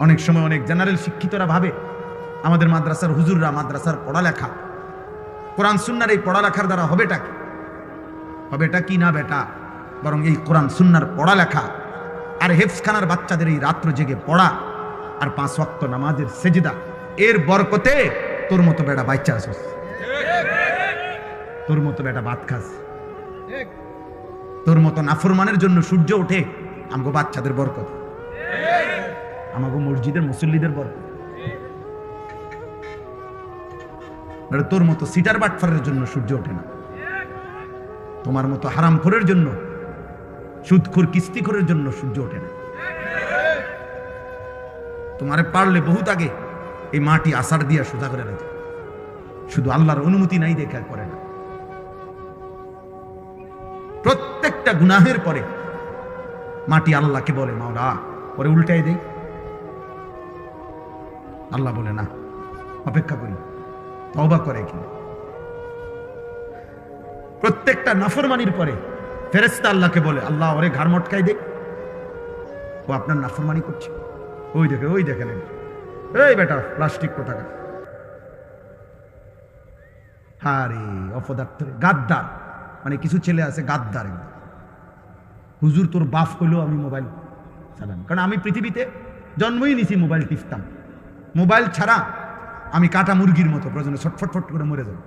অনেক সময় অনেক জেনারেল শিক্ষিতরা ভাবে, আমাদের মাদ্রাসার হুজুররা মাদ্রাসার পড়ালেখা। কোরআন সুন্নার এই পড়ালেখার দ্বারা হবেটা কি? হবেটা কি না বেটা? বরং এই কোরআন সুন্নার পড়ালেখা আর হেফসখানার বাচ্চাদের এই রাত্র জেগে পড়া আর পাঁচ ওয়াক্ত নামাজের সেজদা, এর বরকতে তোর মতো বেটা বাচ্চা আসস। তোর মতো বেটা ভাত খাস। তোর মতো নাফরমানের জন্য সূর্য ওঠে আমাকে বাচ্চাদের বরকত। আমাকে মসজিদের মুসল্লিদের বরকত তোর মতো সিটার বাটফারের জন্য সূর্য ওঠে না। তোমার মতো হারাম হারামখোরের জন্য, সুদখোর কিস্তিখোরের জন্য সূর্য ওঠে না। তোমারে পারলে বহুত আগে এই মাটি আষাঢ় দিয়া সোজা করে রাখে। শুধু আল্লাহর অনুমতি নাই দেখা করে না। প্রত্যেকটা গুনাহের পরে মাটি আল্লাহকে বলে, মাওলা, পরে উল্টাই দেই। আল্লাহ বলে, না, অপেক্ষা করি, তওবা করে কি প্রত্যেকটা নাফরমানির পরে ফেরেস্তা আল্লাহকে বলে, আল্লাহ ওরে ঘাড় মটকাই দে। ও আপনার নাফরমানি করছে। ওই দেখে, ওই দেখেন এই বেটা, প্লাস্টিক কোথাকার? হারে অপদার্থ গাদ্দার। মানে কিছু ছেলে আছে গাদ্দার হুজুর, তোর বাফ হইলেও আমি মোবাইল চালাম। কারণ আমি পৃথিবীতে জন্মই নিছি মোবাইল টিপতাম মোবাইল ছাড়া আমি কাটা মুরগির মতো প্রয়োজনে ছটফট ফট করে মরে যাব।